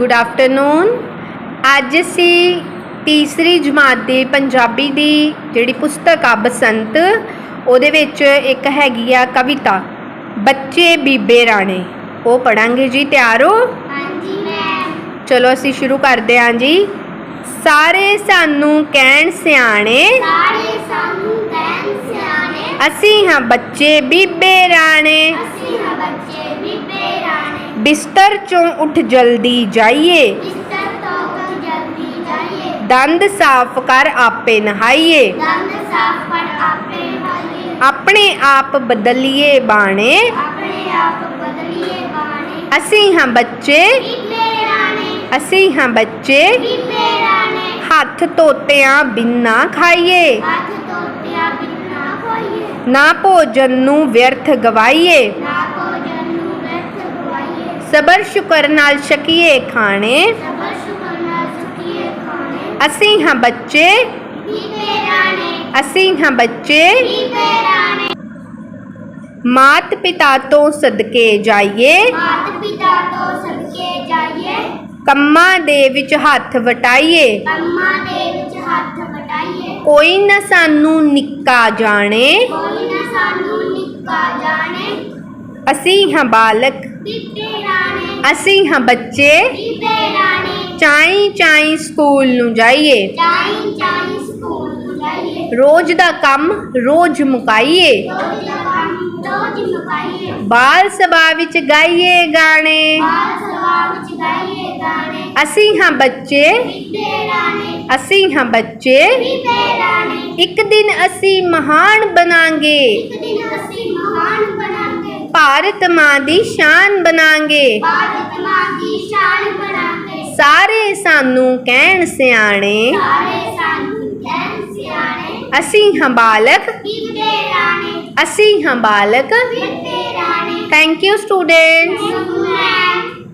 Good afternoon ਅੱਜ ਅਸੀਂ ਤੀਸਰੀ ਜਮਾਤ ਦੀ ਪੰਜਾਬੀ ਦੀ ਜਿਹੜੀ ਪੁਸਤਕ ਆ ਬਸੰਤ ਉਹਦੇ ਵਿੱਚ ਇੱਕ ਹੈਗੀ ਆ ਕਵਿਤਾ ਬੱਚੇ ਬੀਬੇ ਰਾਣੇ। ਉਹ ਪੜਾਂਗੇ ਜੀ ਤਿਆਰ ਹੋ? ਹਾਂਜੀ ਮੈਮ ਚਲੋ ਅਸੀਂ ਸ਼ੁਰੂ ਕਰਦੇ ਹਾਂ ਜੀ। ਸਾਰੇ ਸਾਨੂੰ ਕਹਿਣ ਸਿਆਣੇ। ਸਾਰੇ ਸਾਨੂੰ ਕਹਿਣ ਸਿਆਣੇ। ਅਸੀਂ ਹਾਂ ਬੱਚੇ ਬੀਬੇ ਰਾਣੇ। ਅਸੀਂ ਹਾਂ ਬੱਚੇ ਬੀਬੇ ਰਾਣੇ। ਬਿਸਤਰ ਚੋਂ ਉੱਠ ਜਲਦੀ ਜਾਈਏ। ਬਿਸਤਰ ਤੋਂ ਉੱਠ ਜਲਦੀ ਜਾਈਏ। ਦੰਦ ਸਾਫ਼ ਕਰ ਆਪੇ ਨਹਾਈਏ। ਦੰਦ ਸਾਫ਼ ਕਰ ਆਪੇ ਹਾਈਏ ਆਪਣੇ ਆਪ ਬਦਲੀਏ ਬਾਣੇ। ਆਪਣੇ ਆਪ ਬਦਲੀਏ ਬਾਣੇ। ਅਸੀਂ ਹਾਂ ਬੱਚੇ। ਅਸੀਂ ਹਾਂ ਬੱਚੇ। ਹੱਥ ਧੋਤਿਆਂ ਬਿਨਾ ਖਾਈਏ। ਹੱਥ ਧੋਤਿਆਂ ਬਿਨਾ ਹੋਈਏ ਨਾ ਭੋਜਨ ਨੂੰ ਵਿਅਰਥ ਗਵਾਈਏ। ਨਾ ਭੋਜਨ ਨੂੰ ਵਿਅਰਥ ਗਵਾਈਏ ਸਬਰ ਸ਼ੁਕਰ ਨਾਲ ਛਕੀਏ ਖਾਣੇ। ਸਬਰ ਸ਼ੁਕਰ ਨਾਲ ਸੁਖੀਏ ਖਾਣੇ। ਅਸੀਂ ਹਾਂ ਬੱਚੇ। ਰਾਣੇ। ਅਸੀਂ ਹਾਂ ਬੱਚੇ। ਰਾਣੇ। ਮਾਤ ਪਿਤਾ ਤੋਂ ਸਦਕੇ ਜਾਈਏ। ਮਾਤ ਪਿਤਾ ਤੋਂ ਸਦਕੇ ਜਾਈਏ। ਕੰਮਾਂ ਦੇ ਵਿੱਚ ਹੱਥ ਵਟਾਈਏ। ਕੰਮਾਂ ਦੇ ਵਿੱਚ ਹੱਥ ਵਟਾਈਏ। ਕੋਈ ਨਾ ਸਾਨੂੰ ਨਿੱਕਾ ਜਾਣੇ। ਕੋਈ ਨਾ ਸਾਨੂੰ ਨਿੱਕਾ ਜਾਣੇ। ਅਸੀਂ ਹਾਂ ਬਾਲਕ। ਅਸੀਂ ਹਾਂ ਬੱਚੇ। ਬੀਬੇ ਰਾਣੇ ਚਾਈ ਚਾਈ ਸਕੂਲ ਨੂੰ ਜਾਈਏ। ਰੋਜ਼ ਦਾ ਕੰਮ ਰੋਜ਼ ਮੁਕਾਈਏ। ਬਾਲ ਸਭਾ ਵਿੱਚ ਗਾਈਏ ਗਾਣੇ। ਅਸੀਂ ਹਾਂ ਬੱਚੇ। ਅਸੀਂ ਹਾਂ ਬੱਚੇ। ਇੱਕ ਦਿਨ ਅਸੀਂ ਮਹਾਨ ਬਣਾਂਗੇ ਇੱਕ ਦਿਨ ਅਸੀਂ ਮਹਾਨ ਬਣਾਂਗੇ। ਭਾਰਤ ਮਾਂ ਦੀ ਸ਼ਾਨ ਬਣਾਂਗੇ। ਭਾਰਤ ਮਾਂ ਦੀ ਸ਼ਾਨ ਬਣਾਂਗੇ। ਸਾਰੇ ਸਾਨੂੰ ਕਹਿਣ ਸਿਆਣੇ। ਸਾਰੇ ਸਾਨੂੰ ਕਹਿਣ ਸਿਆਣੇ। ਅਸੀਂ ਹਾਂ ਬਾਲਕ। ਬੀਬੇ ਰਾਣੇ। ਅਸੀਂ ਹਾਂ ਬਾਲਕ। ਬੀਬੇ ਰਾਣੇ। Thank you students